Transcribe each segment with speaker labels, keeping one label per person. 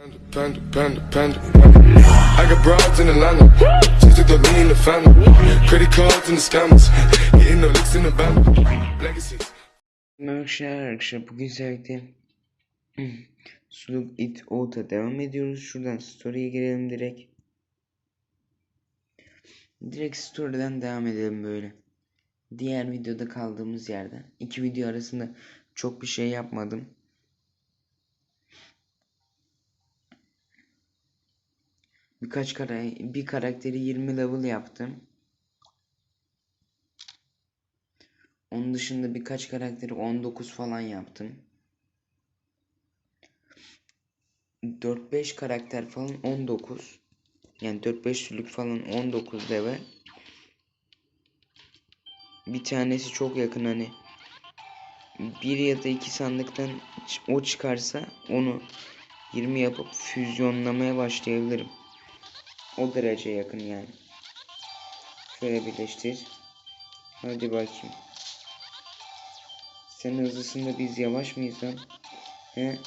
Speaker 1: Panda,
Speaker 2: arkadaşlar bugün sizlerle Slug It Out'a devam ediyoruz. Şuradan story'e girelim direkt. Direkt story'den devam edelim böyle. Diğer videoda kaldığımız yerden. İki video arasında çok bir şey yapmadım. Birkaç kara bir karakteri 20 level yaptım. Onun dışında birkaç karakteri 19 falan yaptım. 4-5 karakter falan 19. Yani 4-5 türlük falan 19 deve. Bir tanesi çok yakın hani. Bir ya da iki sandıktan o çıkarsa onu 20 yapıp füzyonlamaya başlayabilirim. O derece yakın yani. Şöyle birleştir. Hadi bakayım. Sen hızlısında biz yavaş mıyız lan? He?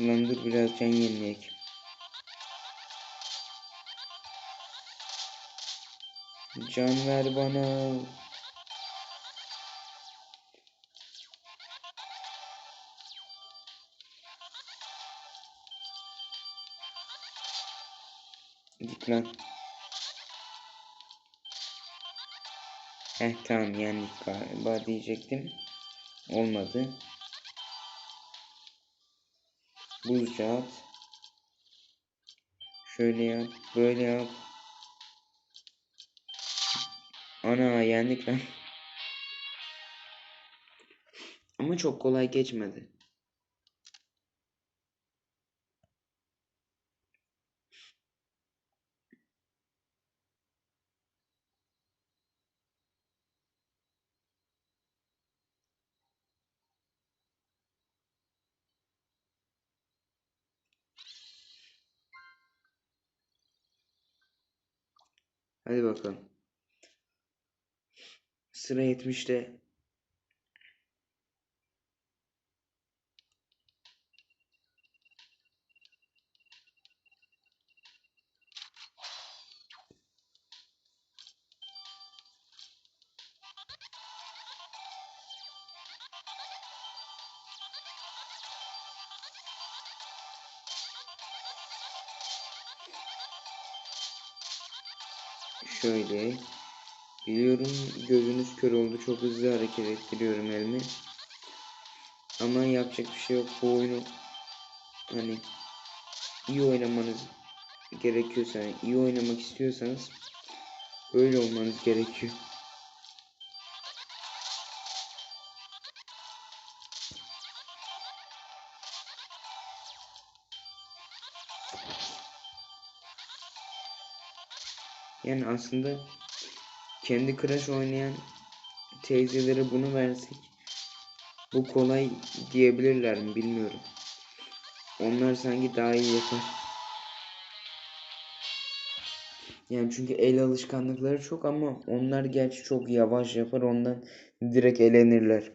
Speaker 2: Lan dur biraz can yenileyek. Can ver bana. Git lan. Heh tamam yendik galiba diyecektim. Olmadı. Buzca at. Şöyle yap. Böyle yap. Ana yendik lan. Ama çok kolay geçmedi. Hadi bakalım. Sıra 70'te. Şöyle. Biliyorum gözünüz kör oldu. Çok hızlı hareket ettiriyorum elimi. Ama yapacak bir şey yok. Bu oyunu hani iyi oynamanız gerekiyorsa, yani iyi oynamak istiyorsanız böyle olmanız gerekiyor. Yani aslında kendi Crash oynayan teyzelere bunu versek bu kolay diyebilirler mi bilmiyorum. Onlar sanki daha iyi yapar. Yani çünkü el alışkanlıkları çok ama onlar gerçi çok yavaş yapar ondan direkt elenirler.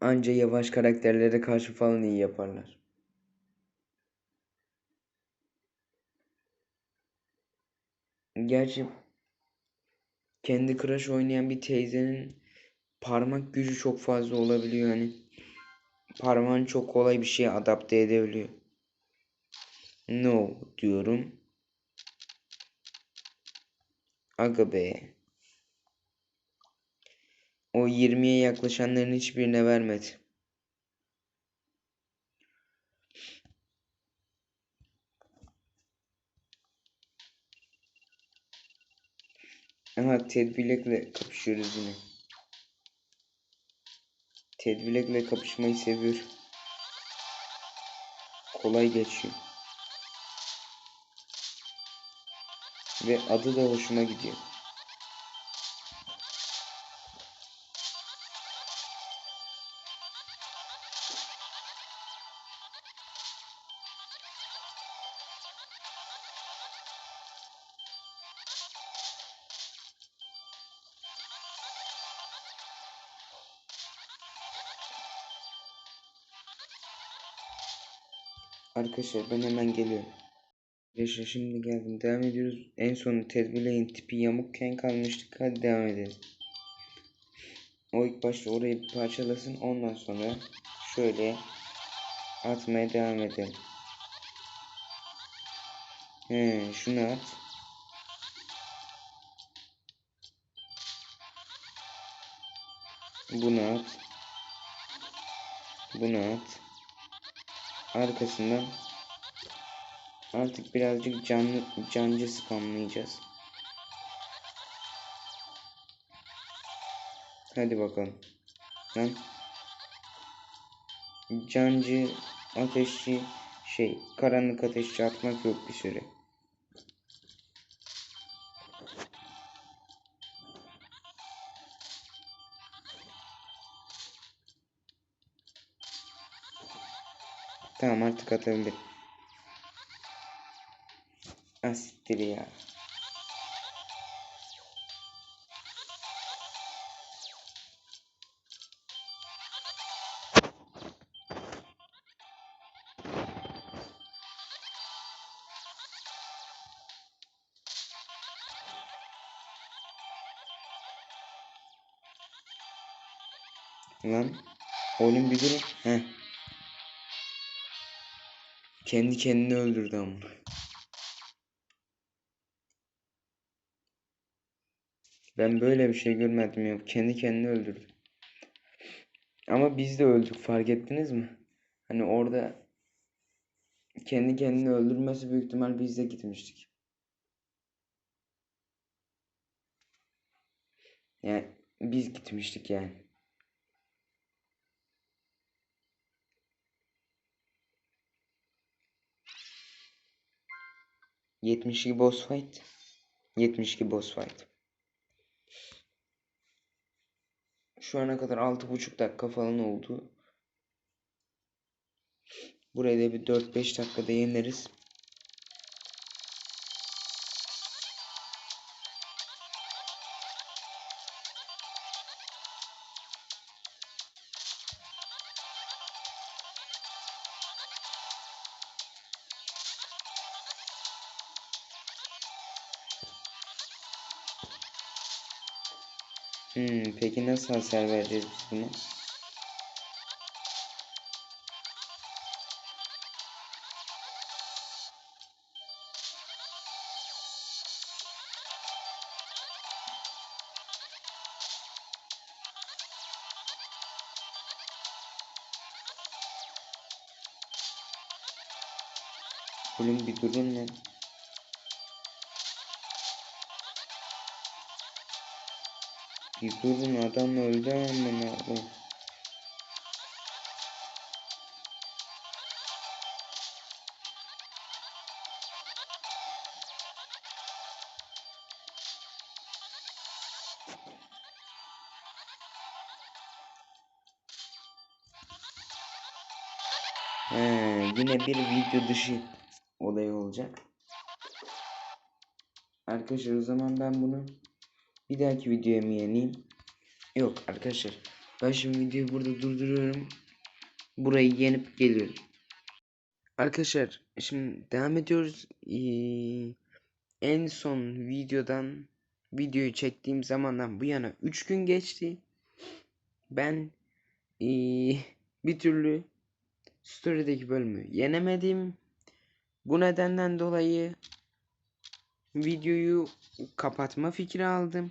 Speaker 2: Anca yavaş karakterlere karşı falan iyi yaparlar. Gerçi kendi Crash oynayan bir teyzenin parmak gücü çok fazla olabiliyor hani. Parmağını çok kolay bir şeye adapte edebiliyor. No diyorum. Aga be. O 20'ye yaklaşanların hiçbirine vermedi. Aha Ted Black'le kapışıyoruz yine. Ted Black'le kapışmayı seviyor. Kolay geçiyor. Ve adı da hoşuma gidiyor. Arkadaşlar ben hemen geliyorum. Arkadaşlar şimdi geldim. Devam ediyoruz. En son tedbirleyin tipi yamukken kalmıştık. Hadi devam edelim. O ilk başta orayı parçalasın. Ondan sonra şöyle atmaya devam edelim. He, şunu at. Bunu at. Bunu at. Arkasından artık birazcık canlı cancı spamlayacağız. Hadi bakalım. Lan. Cancı, ateşçi, şey, karanlık ateşçi atmak yok bir süre. Tamam artık atabilirim. Asittir ya. Lan oğlum bir durun. Heh. Kendi kendini öldürdü ama. Ben böyle bir şey görmedim ya. Kendi kendini öldürdü. Ama biz de öldük fark ettiniz mi? Hani orada kendi kendini öldürmesi büyük ihtimal biz de gitmiştik. Yani biz gitmiştik yani. Yetmiş iki boss fight. 72 boss fight. Şu ana kadar altı buçuk dakika falan oldu. Burayı da bir 4-5 dakikada yeneriz. Hmm, peki nasıl hasar vereceğiz biz buna? Oğlum bir durun lan. Bir durun adam öldü amına koyayım. He, yine bir video dışı olay olacak. Arkadaşlar o zaman ben bunu bir dahaki videoya mı yeneyim? Yok arkadaşlar. Ben şimdi videoyu burada durduruyorum. Burayı yenip geliyorum. Arkadaşlar şimdi devam ediyoruz. Ee, en son videodan videoyu çektiğim zamandan bu yana 3 gün geçti. Ben ee, bir türlü story'deki bölümü yenemedim. Bu nedenden dolayı videoyu kapatma fikri aldım.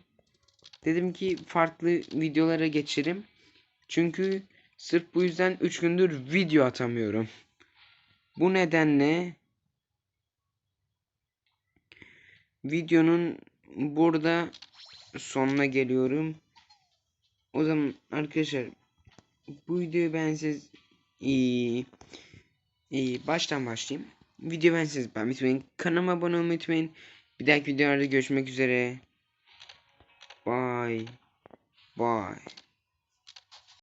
Speaker 2: Dedim ki farklı videolara geçelim. Çünkü sırf bu yüzden 3 gündür video atamıyorum. Bu nedenle videonun burada sonuna geliyorum. O zaman arkadaşlar bu videoyu ben siz iyi, iyi baştan başlayayım. Video ben siz ben unutmayın. Kanalıma abone olmayı unutmayın. Bir dahaki videolarda görüşmek üzere. Bye. Bye.